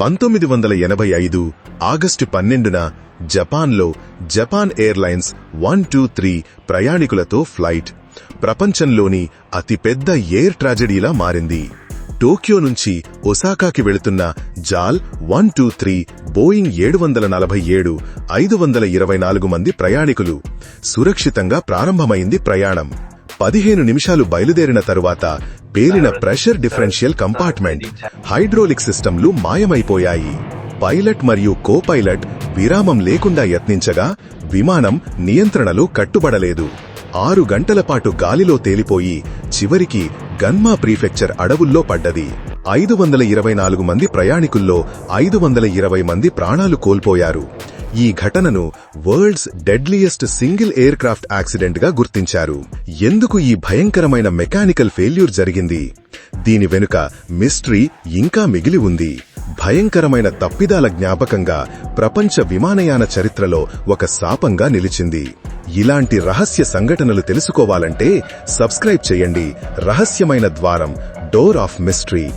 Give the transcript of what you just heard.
పంతొమ్మిది వందల ఎనభై ఐదు ఆగస్టు పన్నెండున జపాన్లో Japan airlines one two three ప్రయాణికులతో flight. ప్రపంచంలోని అతిపెద్ద ఎయిర్ ట్రాజడీలా మారింది. టోక్యో నుంచి ఒసాకాకి వెళుతున్న జాల్ వన్ టూ త్రీ బోయింగ్ ఏడు వందల నలభై ఏడు ఐదు వందల ఇరవై నాలుగు మంది ప్రయాణికులు సురక్షితంగా ప్రారంభమైంది ప్రయాణం. పదిహేను నిమిషాలు బయలుదేరిన తరువాత పేలిన ప్రెషర్ డిఫరెన్షియల్ కంపార్ట్మెంట్. హైడ్రోలిక్ సిస్టంలు మాయమైపోయాయి. పైలట్ మరియు కోపైలట్ విరామం లేకుండా యత్నించగా విమానం నియంత్రణలు కట్టుబడలేదు. ఆరు గంటల పాటు గాలిలో తేలిపోయి చివరికి గన్మా ప్రీఫెక్చర్ అడవుల్లో పడ్డది. ఐదు వందల ఇరవై నాలుగు మంది ప్రయాణికుల్లో ఐదు వందల ఇరవై మంది ప్రాణాలు కోల్పోయారు. ఈ ఘటనను world's deadliest single aircraft యాక్సిడెంట్గా గుర్తించారు. ఎందుకు ఈ భయంకరమైన మెకానికల్ ఫెయిల్యూర్ జరిగింది? దీని వెనుక మిస్టరీ ఇంకా మిగిలి ఉంది. భయంకరమైన తప్పిదాల జ్ఞాపకంగా ప్రపంచ విమానయాన చరిత్రలో ఒక శాపంగా నిలిచింది. ఇలాంటి రహస్య సంఘటనలు తెలుసుకోవాలంటే సబ్స్క్రైబ్ చేయండి. రహస్యమైన ద్వారం డోర్ ఆఫ్ మిస్టరీ.